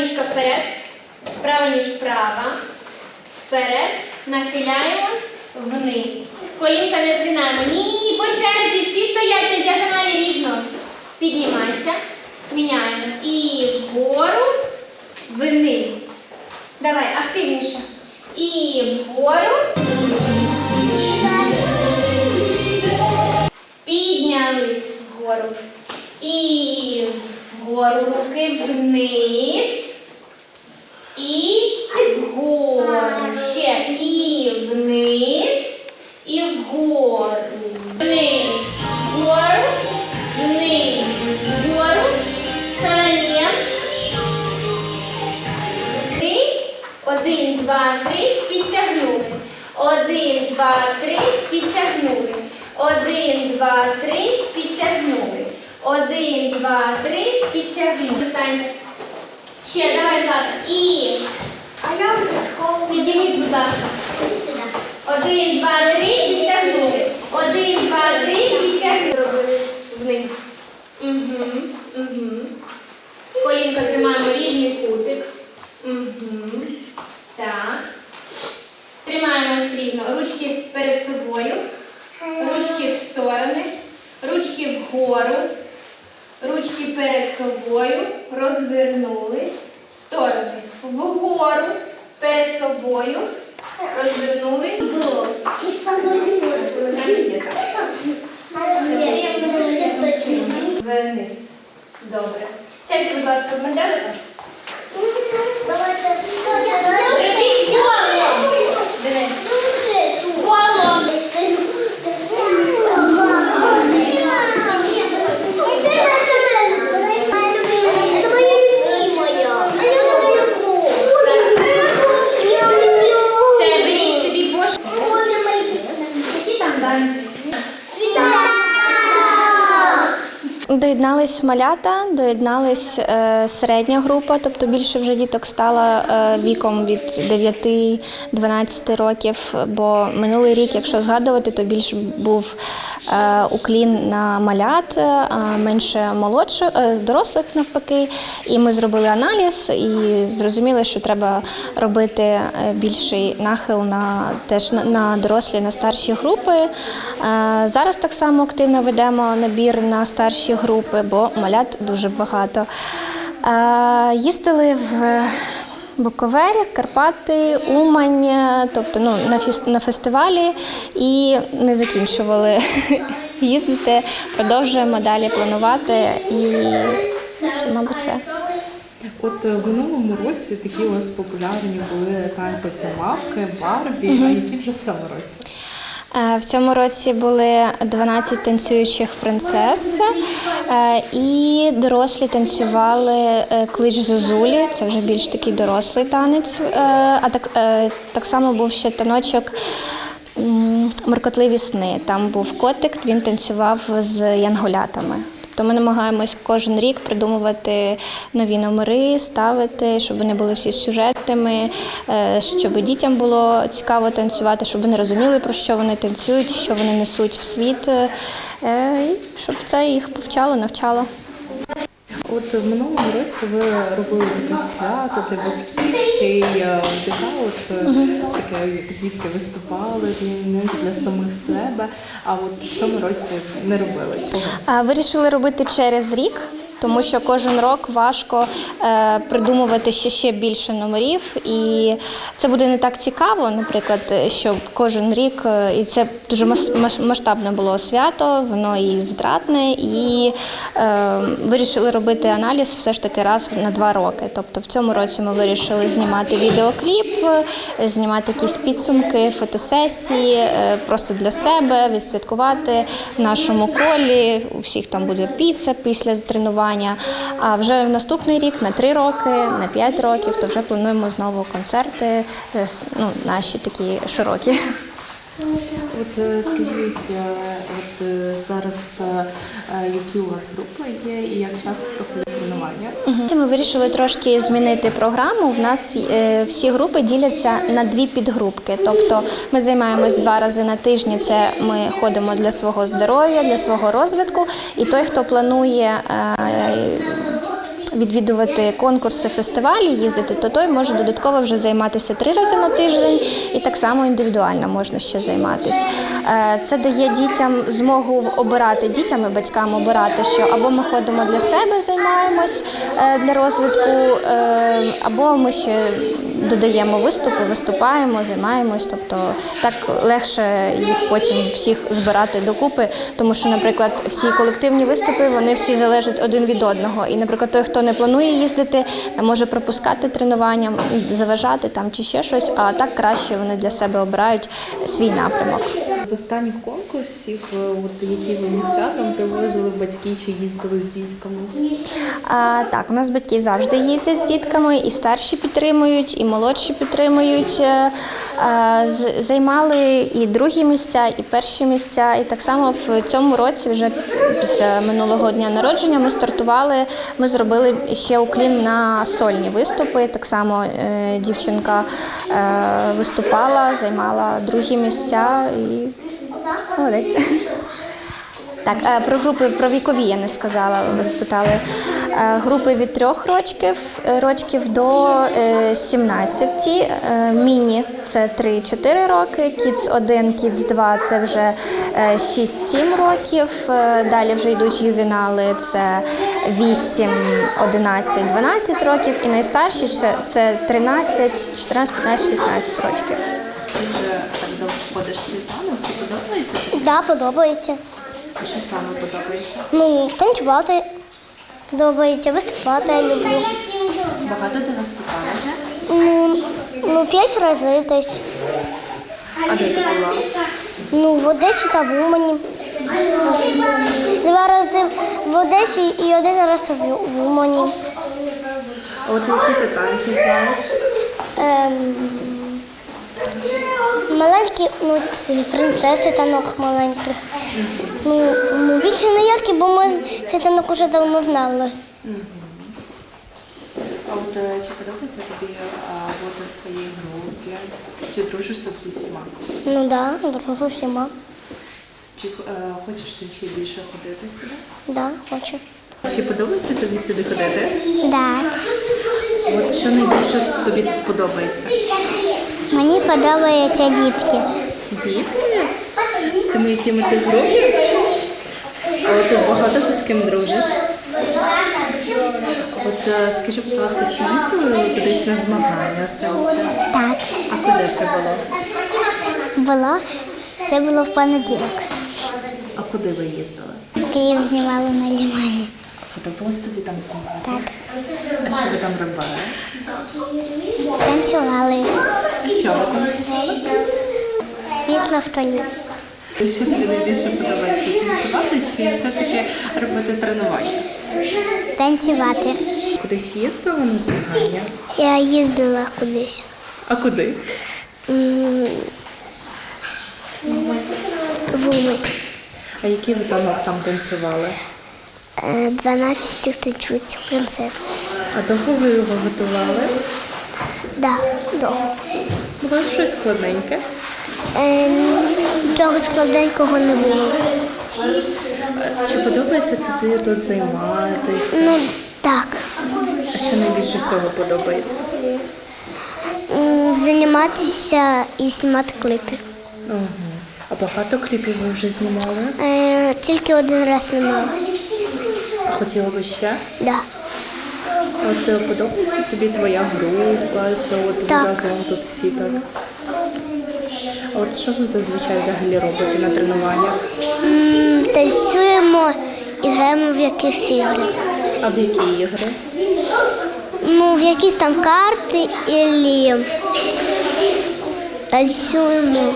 ніжка вперед. Права ніж вправо. Вперед. Нахиляємось вниз. Колінка не згинаємо. Ні, ні, ні, по черзі. Всі стоять на діагоналі рівно. Піднімайся. Міняємо. І вгору, вниз. Давай, активніше. І вгору. Піднялись вгору. І вгору руки вниз. І вгору. Ще. І вниз. І вгору. Вниз. Вгору. Вниз. Вгору. Соломія. Три. Один, два, три. Підтягнули. Один, два, три. Підтягнули. Один, два, три. Підтягнули. Один, два, три. Підтягнули. Встаньте. Ще, давай Злата. І А я школу. піднімись, будь ласка. Один, два, три. Підтягнули. Один, два, три. Підтягнули. Вниз. Угу. Угу. Колінка тримаємо рівний кутик. Угу. Так. Тримаємось рівно. Ручки перед собою. Ручки в сторони. Ручки вгору. Ручки перед собою. Розвернули. Сторони. Вгору. Перед собою. Розвернули. Доєднались малята, доєднались е, середня група, тобто більше вже діток стало е, віком від 9-12 років. Бо минулий рік, якщо згадувати, то більше був е, уклін на малят, е, а менше молодших, е, дорослих навпаки. І ми зробили аналіз і зрозуміли, що треба робити е, більший нахил на теж на дорослі, на старші групи. Е, Зараз так само активно ведемо набір на старші групи, бо малят дуже багато. Е, Їздили в Буковель, Карпати, Умань, е, тобто ну, на, на фестивалі і не закінчували їздити. Продовжуємо далі планувати і, це, мабуть, все. От е, в минулому році такі у вас популярні були танці це мавки, Барбі, а які вже в цьому році? Е, В цьому році були 12 танцюючих принцес, е, і дорослі танцювали е, клич Зозулі. Це вже більш такий дорослий танець. А так, так само був ще таночок Моркотливі сни. Там був котик, він танцював з янголятами. Тобто ми намагаємось кожен рік придумувати нові номери, ставити, щоб вони були всі сюжетними, е, щоб дітям було цікаво танцювати, щоб вони розуміли, про що вони танцюють, що вони несуть в світ, е, щоб це їх повчало, навчало. От в минулому році ви робили таке свято для батьків, ще й е, от е, таке, як дітки виступали для них, для самих себе. А от в цьому році не робили. А, Вирішили робити через рік, тому що кожен рок важко е, придумувати ще ще більше номерів, і це буде не так цікаво, наприклад, що кожен рік, е, і це дуже мас- мас- масштабне було свято, воно і затратне, і е, вирішили робити аналіз все ж таки раз на два роки. Тобто в цьому році ми вирішили знімати відеокліп, е, знімати якісь підсумки, фотосесії, просто для себе, відсвяткувати в нашому колі. У всіх там буде піца після тренування. А вже в наступний рік на три роки, на п'ять років, то вже плануємо знову концерти, е, ну, наші такі широкі. От е, скажіть, е, зараз е, е, які у вас групи є і як часто проходять тренування? Ми вирішили трошки змінити програму. В нас е, всі групи діляться на дві підгрупки. Тобто ми займаємось два рази на тижні. Це ми ходимо для свого здоров'я, для свого розвитку. І той, хто планує е, відвідувати конкурси, фестивалі, їздити, то той може додатково вже займатися три рази на тиждень, і так само індивідуально можна ще займатися. Е, Це дає дітям змогу обирати дітям і батькам обирати, що або ми ходимо для себе, займаємось е, для розвитку, е, або ми ще додаємо виступи, виступаємо, займаємось. Тобто так легше їх потім всіх збирати докупи, тому що, наприклад, всі колективні виступи вони всі залежать один від одного. І, наприклад, той, хто не планує їздити, може пропускати тренування, заважати там чи ще щось. А так краще вони для себе обирають свій напрямок. З останніх конкурсів, е, от які ви місця там привозили батьки чи їздили з дітками? А, так, у нас батьки завжди їздять з дітками, і старші підтримують, і молодші підтримують. Е, а, Займали і другі місця, і перші місця. І так само в цьому році, вже після минулого дня народження, ми стартували. Ми зробили ще уклін на сольні виступи. Так само е, дівчинка е, виступала, займала другі місця молодець. Так, е, про групи про вікові я не сказала. Ви спитали Е, групи від трьох рочків е, рочків до е, 17. Е, Міні це 3-4 роки, кідс 1, кідс 2 це вже е, 6-7 років. Далі вже йдуть ювінали, це 8, 11, 12 років. І найстарші це 13, 14, 15, 16 років. Чи подобається? тобі? Да, подобається. А що саме подобається? Ну, танцювати подобається, виступати я люблю. Багато ти виступала вже? Ну, ну п'ять разів десь. А де ти була? Ну, в Одесі та в Умані. Два рази в Одесі і один раз в Умані. А от які ти танці знаєш? Ем, маленькі, ну, ці принцеси танок маленьких. Ну, ну, більше ніякі, бо ми цей танок уже давно знали. А от е, чи подобається тобі а, бути в своїй групі? Чи дружиш тут зі всіма? Ну так, да, дружу всіма. Чи е, хочеш ти ще більше ходити сюди? Да, хочу. Чи подобається тобі сюди ходити? Так. От що найбільше тобі подобається? Мені подобаються дітки. Дітки? З тими, якими ти в групі? А от багато ти з ким дружиш? От е, скажи, будь ласка, чи їздили кудись на змагання останній час? Так. А куди це було? Було. Це було в понеділок. А куди ви їздили? Київ знімали на лімані. Подобалось тобі там знімати? Так. А що ви там робили? Танцювали. Що ви танцювали? Світло в толі. І Що тобі найбільше подобається? Танцювати чи все-таки робити тренування? Танцювати. Кудись їздила на змагання? Я їздила кудись. А куди? М, В Умань. А які ви там, там танцювали? Е, 12 танцюють принцес. А довго ви його готували? Да, довго. Було щось складненьке. Е, Нічого складненького не було. Чи подобається тобі тут займатися? Ну, так. А що найбільше всього подобається? Займатися і знімати кліпи. Угу. А багато кліпів ви вже знімали? Е, Тільки один раз не мала. А хотіла би ще? Да. От подобається тобі твоя група, що от ви Так. разом тут всі так. А от що ви зазвичай взагалі робите на тренуваннях? М, Танцюємо і граємо в якісь ігри. А в які ігри? Ну, в якісь там карти і танцюємо.